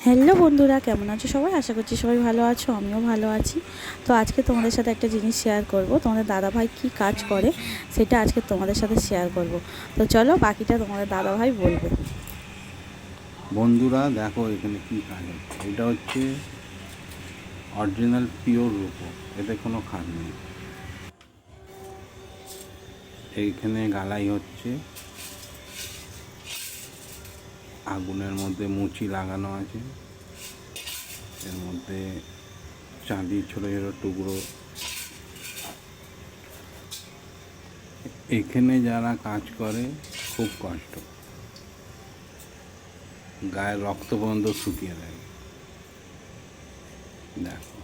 Hello বন্ধুরা, কেমন আছো সবাই? আশা করছি সবাই ভালো আছো, আমিও ভালো আছি। তো আজকে তোমাদের সাথে একটা জিনিস শেয়ার করব। তোমাদের দাদাভাই কি কাজ করে সেটা আজকে তোমাদের সাথে শেয়ার করব। তো চলো বাকিটা তোমাদের দাদাভাই বলবে। বন্ধুরা, দেখো এখানে কি কাজ এটা হচ্ছে অরিজিনাল পিওর রূপো এতে কোনো খাদ নেই। এইখানে গালাই হচ্ছে। আগুনের মধ্যে মুচি লাগানো আছে। এর মধ্যে চাঁদির ছোটো ছোটো টুকরো। এখানে যারা কাজ করে, খুব কষ্ট। গায়ের রক্ত পর্যন্ত শুকিয়ে দেয় দেখো।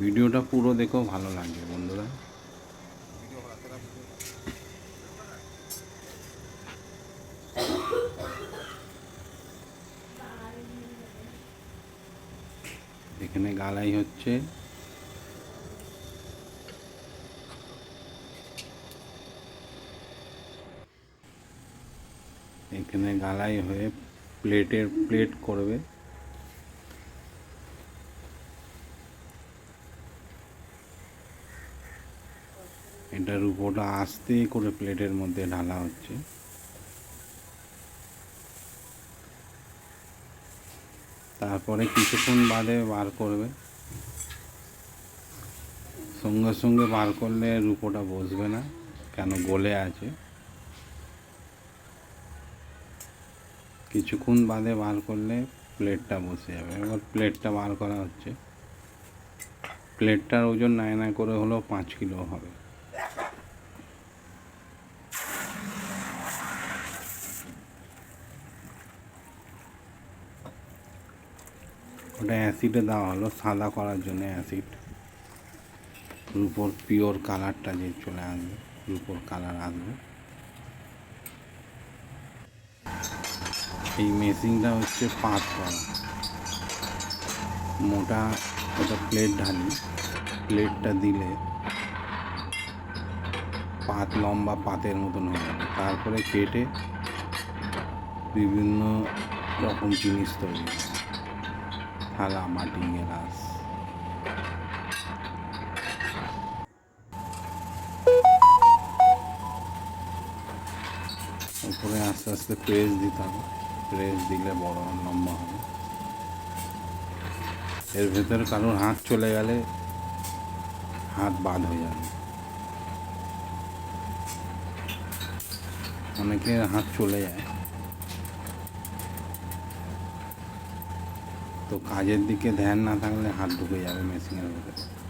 ভিডিওটা পুরো দেখো, ভালো লাগবে বন্ধুরা। এখানে গালাই হচ্ছে। এখানে গালাই হয়ে প্লেটের প্লেট করবে। এটার উপরটা আস্তে করে প্লেটের মধ্যে ঢালা হচ্ছে। তারপরে কিছুক্ষণ বাদে বার করবে। সঙ্গে সঙ্গে বার করলে রূপোটা বসবে না, কেন গলে আছে। কিছুক্ষণ বাদে বার করলে প্লেটটা বসে যাবে। এবার প্লেটটা বার করা হচ্ছে। প্লেটটার ওজন নাই না করে হলেও পাঁচ কিলো হবে। ওটা অ্যাসিডে দেওয়া হলো, সাদা করার জন্য অ্যাসিড রুপোর পিওর কালারটা যে চলে আসবে, রুপোর কালার আসবে। এই মেশিনটা হচ্ছে পাত করা। মোটা একটা প্লেট ঢালি প্লেটটা দিলে পাত লম্বা পাতের মতন হয়ে যাবে। তারপরে কেটে বিভিন্ন রকম জিনিস তৈরি। থালা মাটি গ্লাস উপরে আস্তে আস্তে প্রেস দিতে হবে। প্রেস দিলে বড় লম্বা হবে। এর ভেতরে কারোর হাত চলে গেলে হাত বাদ হয়ে যাবে। অনেকের হাত চলে যায়। তো কাজের দিকে ধ্যান না থাকলে হাত ঢুকে যাবে মেশিনের ভেতরে